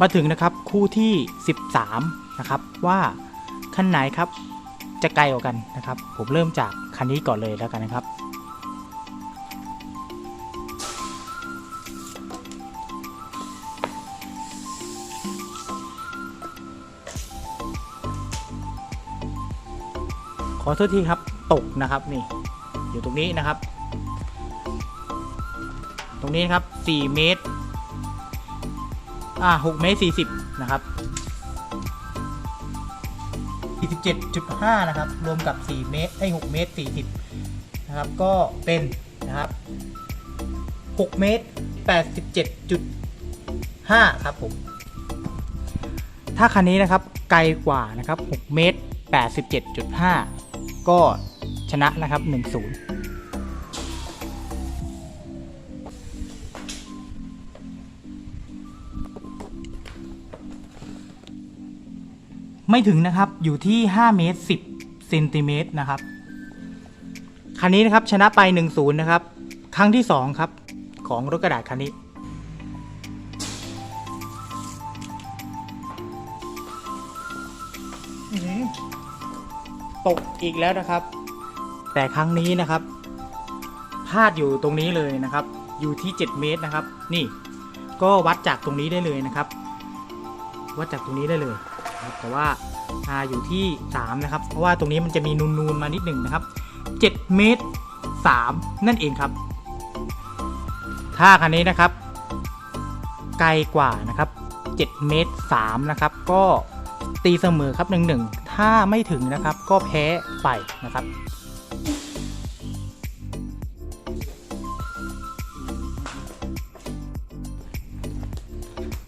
มาถึงนะครับคู่ที่ 13 นะครับ ว่าคันไหนครับจะไกลกว่ากันนะครับ ผมเริ่มจากคันนี้ก่อนเลยแล้วกันนะครับ ขอโทษทีครับตกนะครับนี่อยู่ตรงนี้นะครับ ตรงนี้นะครับ4เมตร อ่า6เมตร40นะครับ47.5นะครับ รวมกับ4เมตรไอ้6เมตร40นะครับก็เป็นนะครับ6เมตร87.5ครับผมถ้าคันนี้นะครับไกลกว่านะครับ6เมตร87.5ก็ชนะนะครับ1-0 ไม่ถึงนะครับอยู่ที่ 5 เมตร 10เซนติเมตรนะครับ คันนี้นะครับชนะไป 1-0 นะครับ ครั้งที่ 2 ครับ ของรถกระดาษคันนี้อื้อหือตกอีกแล้วนะครับ แต่ครั้งนี้นะครับพลาดอยู่ตรงนี้เลยนะครับ อยู่ที่ 7 เมตรนะครับ นี่ก็วัดจากตรงนี้ได้เลยนะครับ วัดจากตรงนี้ได้เลย นะครับแต่ว่าอาอยู่ที่ 3 นะครับ เพราะว่าตรงนี้มันจะมีนูนๆมานิดหนึ่งนะครับ 7 เมตร 3 นั่นเองครับ ถ้าคันนี้นะครับ ไกลกว่านะครับ 7 เมตร 3 นะครับ ก็ตีเสมอครับ 1-1 ถ้าไม่ถึงนะครับ ก็แพ้ไปนะครับ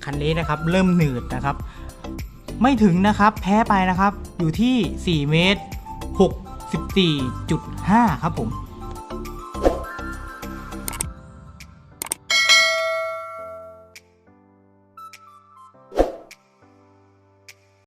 คันนี้นะครับเริ่มหนืดนะครับ ไม่ถึงนะครับ แพ้ไปนะครับ อยู่ที่ 4 เมตร 64.5 ครับผม